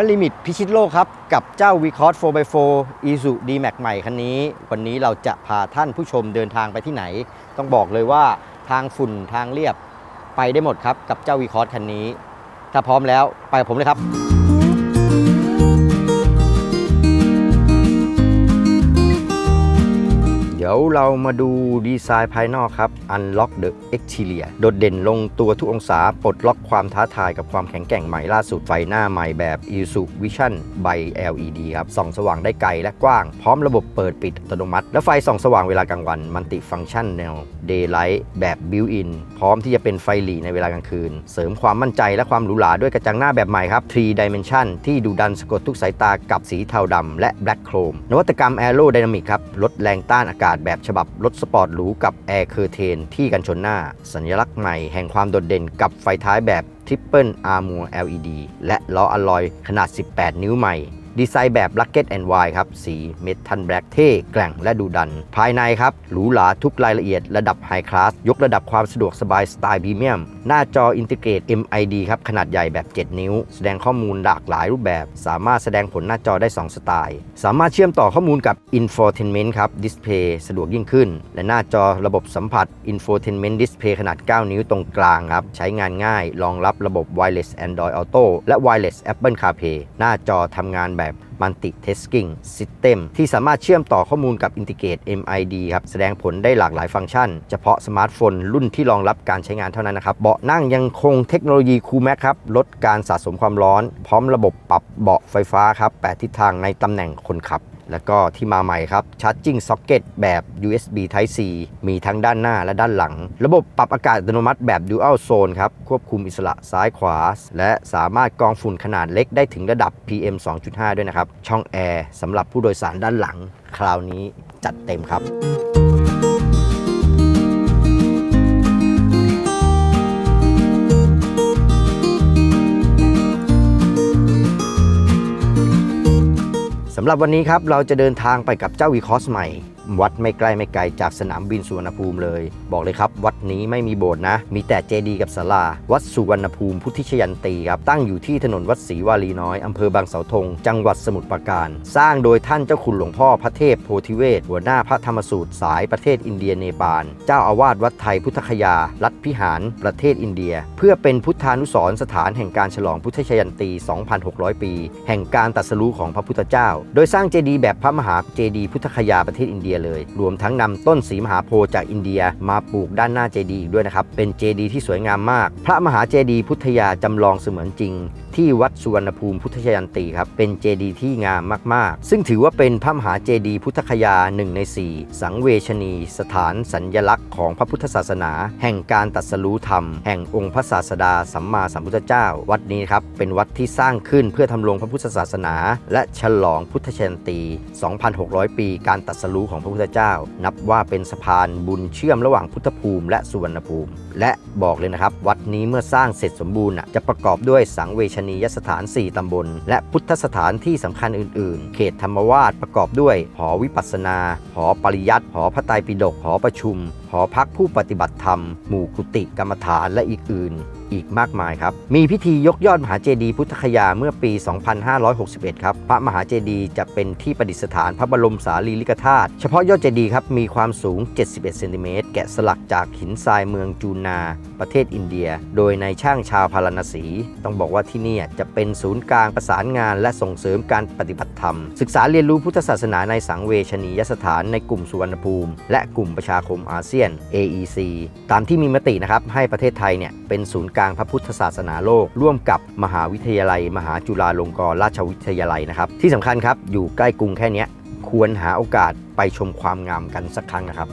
ือลิมิตพิชิตโลกครับ กับเจ้า v c o s 4x4 i s u d m a x ใหม่คันนี้ วันนี้เราจะพาท่านผู้ชมเดินทางไปที่ไหน ต้องบอกเลยว่าทางฝุ่นทางเรียบไปได้หมดครับ กับเจ้า v c o s คันนี้ ถ้าพร้อมแล้วไปกับผมเลยครับ เดี๋ยวเรามาดูดีไซน์ภายนอกครับ Unlock the Exterior โดดเด่นลงตัวทุกองศา ปลดล็อกความท้าทายกับความแข็งแกร่งใหม่ล่าสุดไฟหน้าใหม่แบบ i s u Vision by LED ครับ ส่องสว่างได้ไกลและกว้าง พร้อมระบบเปิดปิดอัตโนมัติ และไฟส่องสว่างเวลากลางวัน มัลติฟัง c t ชันแนว Daylight แบบ Built-in พร้อมที่จะเป็นไฟหลีในเวลากลางคืน เสริมความมั่นใจและความหรูหราด้วยกระจังหน้าแบบใหม่ครับ3 Dimension ที่ดูดันสะกดทุกสายตากับสีเทาดำและ Black Chrome นวัตกรรม Aero Dynamic ครับลดแรงต้านอากาศแบบฉบับรถสปอร์ตหรูกับแอร์เคอร์เทนที่กันชนหน้า สัญลักษณ์ใหม่แห่งความโดดเด่นกับไฟท้ายแบบ Triple Armor LED และล้ออลลอยขนาด 18 นิ้วใหม่ ดีไซน์แบบ Rugged and Wide ครับ สีเมทัลแบล็กเท่แกร่งและดูดัน ภายในครับ หรูหราทุกรายละเอียดระดับไฮคลาสยกระดับความสะดวกสบายสไตล์พรีเมียม หน้าจออินทิเกรต MID ครับ ขนาดใหญ่แบบ 7 นิ้ว แสดงข้อมูลหลากหลายรูปแบบ สามารถแสดงผลหน้าจอได้ 2 สไตล์ สามารถเชื่อมต่อข้อมูลกับ Infotainment ครับดิสเพย์สะดวกยิ่งขึ้น และหน้าจอระบบสัมผัส Infotainment Display ขนาด 9 นิ้วตรงกลางครับใช้งานง่ายรองรับระบบ Wireless Android Auto และ Wireless Apple CarPlay หน้าจอทำงานแบบ Multi Tasking System ที่สามารถเชื่อมต่อข้อมูลกับ Integrate MID ครับ แสดงผลได้หลากหลายฟังก์ชัน เฉพาะสมาร์ทโฟนรุ่นที่รองรับการใช้งานเท่านั้นนะครับ เบาะนั่งยังคงเทคโนโลยี Cool Max ครับ ลดการสะสมความร้อน พร้อมระบบปรับเบาะไฟฟ้าครับ 8 ทิศทางในตำแหน่งคนขับ แล้วก็ที่มาใหม่ครับชาร์จิ่งซ็อกเก็ตแบบ USB Type C มีทั้งด้านหน้าและด้านหลัง ระบบปรับอากาศอัตโนมัติแบบ Dual Zone ครับ ควบคุมอิสระซ้ายขวา และสามารถกรองฝุ่นขนาดเล็กได้ถึงระดับ PM 2.5 ด้วยนะครับ ช่องแอร์สำหรับผู้โดยสารด้านหลัง คราวนี้จัดเต็มครับ สำหรับวันนี้ครับเราจะเดินทางไปกับเจ้าวีคอสใหม่ วัดไม่ใกล้ไม่ไกลจากสนามบินสุวรรณภูมิเลย บอกเลยครับ วัดนี้ไม่มีโบสถ์นะ มีแต่เจดีย์กับศาลา วัดสุวรรณภูมิพุทธิชยันตีครับ ตั้งอยู่ที่ถนนวัดศรีวารีน้อย อำเภอบางเสาธง จังหวัดสมุทรปราการ สร้างโดยท่านเจ้าคุณหลวงพ่อพระเทพโพธิเวศหัวหน้าพระธรรมสูตรสายประเทศอินเดียเนปาล เจ้าอาวาสวัดไทยพุทธคยา รัฐพิหารประเทศอินเดีย เพื่อเป็นพุทธานุสรณ์สถานแห่งการฉลองพุทธชยันตี 2,600 ปี แห่งการตรัสรู้ของพระพุทธเจ้า โดยสร้างเจดีย์แบบพระมหาเจดีย์พุทธคยาประเทศอินเดียเลย รวมทั้งนำต้นสีมหาโพธิ์จากอินเดียมาปลูกด้านหน้าเจดีย์อีกด้วยนะครับ เป็นเจดีย์ที่สวยงามมาก พระมหาเจดีย์พุทธยาจำลองเสมือนจริงที่วัดสุวรรณภูมิพุทธชยันตีครับ เป็นเจดีย์ที่งามมาก ๆ ซึ่งถือว่าเป็นพระมหาเจดีย์พุทธคยาหนึ่งใน 4 สังเวชนีสถานสัญญลักษณ์ของพระพุทธศาสนา แห่งการตรัสรู้ธรรม แห่งองค์พระศาสดาสัมมาสัมพุทธเจ้า วัดนี้ครับเป็นวัดที่สร้างขึ้นเพื่อทำรงพระพุทธศาสนา และฉลองพุทธชยันตี 2,600 ปี การตรัสรู้ของพระพุทธเจ้า นับว่าเป็นสะพานบุญเชื่อมระหว่างพุทธภูมิและสุวรรณภูมิ และบอกเลยนะครับวัดนี้เมื่อสร้างเสร็จสมบูรณ์จะประกอบด้วยสังเวชนียสถาน 4 ตำบล และพุทธสถานที่สำคัญอื่น ๆ เขตธรรมวาสประกอบด้วย หอวิปัสสนา หอปริยัติหอพระไตรปิฎกหอประชุม หอพักผู้ปฏิบัติธรรม หมู่กุฏิกรรมฐานและอีกอื่น อีกมากมายครับ มีพิธียกยอดมหาเจดีย์พุทธคยาเมื่อปี 2561 ครับ พระมหาเจดีย์จะเป็นที่ประดิษฐานพระบรมสารีริกธาตุ เฉพาะยอดเจดีย์ครับ มีความสูง 71 เซนติเมตร แกะสลักจากหินทรายเมืองจูนา ประเทศอินเดีย โดยในช่างชาวพาราณสี ต้องบอกว่าที่นี่จะเป็นศูนย์กลางประสานงาน และส่งเสริมการปฏิบัติธรรม ศึกษาเรียนรู้พุทธศาสนาในสังเวชนียสถานในกลุ่มสุวรรณภูมิ และกลุ่มประชาคมอาเซียน AEC ตามที่มีมตินะครับให้ประเทศไทยเนี่ยเป็นศูนย์กลางางพระพุทธศาสนาโลก ร่วมกับมหาวิทยาลัย มหาจุฬาลงกรณราชวิทยาลัยนะครับ ที่สำคัญครับ อยู่ใกล้กรุงแค่เนี้ยควรหาโอกาสไปชมความงามกันสักครั้งนะครับ